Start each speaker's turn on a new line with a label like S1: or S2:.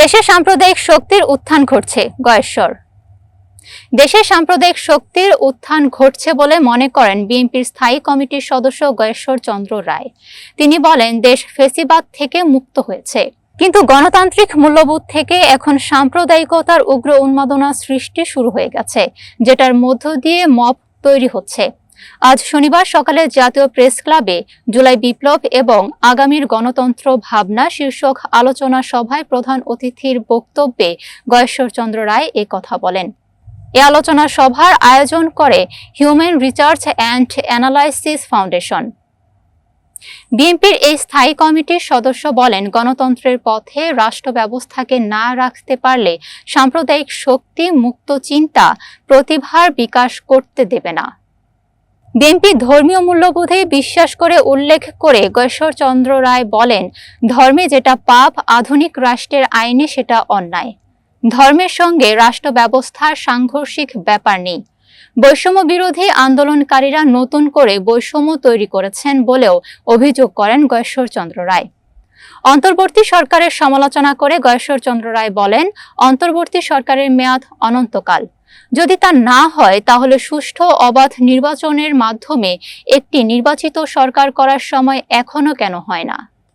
S1: দেশে সাম্প্রদায়িক শক্তির উত্থান ঘটছে, গয়েশ্বর। দেশে সাম্প্রদায়িক শক্তির উত্থান ঘটছে বলে মনে করেন বিএনপির স্থায়ী কমিটির সদস্য গয়েশ্বর চন্দ্র রায়। তিনি বলেন, দেশ ফেসিবাদ থেকে মুক্ত হয়েছে। কিন্তু গণতান্ত্রিক মূল্যবোধ থেকে এখন সাম্প্রদায়িকতার উগ্র উন্মাদনা সৃষ্টি শুরু হয়ে গেছে, যেটার মধ্য দিয়ে মব তৈরি হচ্ছে। আজ শনিবার সকালে জাতীয় প্রেস ক্লাবে জুলাই বিপ্লব এবং আগামীর গণতন্ত্র ভাবনা শীর্ষক আলোচনা সভায় প্রধান অতিথির বক্তব্যে গয়েশ্বরচন্দ্র রায় এ কথা বলেন। এ আলোচনা সভার আয়োজন করে human research and analysis foundation বিএনপির এই স্থায়ী কমিটির সদস্য বলেন, গণতন্ত্রের পথে রাষ্ট্র ব্যবস্থাকে না রাখতে পারলে সাম্প্রদায়িক শক্তি মুক্ত চিন্তা প্রতিভার বিকাশ করতে দেবে না। বিএনপি ধর্মীয় মূল্যবোধে বিশ্বাস করে উল্লেখ করে গৈশ্বরচন্দ্র রায় বলেন, ধর্মে যেটা পাপ, আধুনিক রাষ্ট্রের আইনে সেটা অন্যায়। ধর্মের সঙ্গে রাষ্ট্র ব্যবস্থার সাংঘর্ষিক ব্যাপার নেই। বৈষম্য বিরোধী আন্দোলনকারীরা নতুন করে বৈষম্য তৈরি করেছেন বলেও অভিযোগ করেন গয়েশ্বরচন্দ্র রায়। অন্তর্বর্তী সরকারের সমালোচনা করে গয়েশ্বরচন্দ্র রায় বলেন, অন্তর্বর্তী সরকারের মেয়াদ অনন্তকাল। যদি তা না হয়, তাহলে সুষ্ঠু অবাধ নির্বাচনের মাধ্যমে একটি নির্বাচিত সরকার করার সময় এখনও কেন হয় না?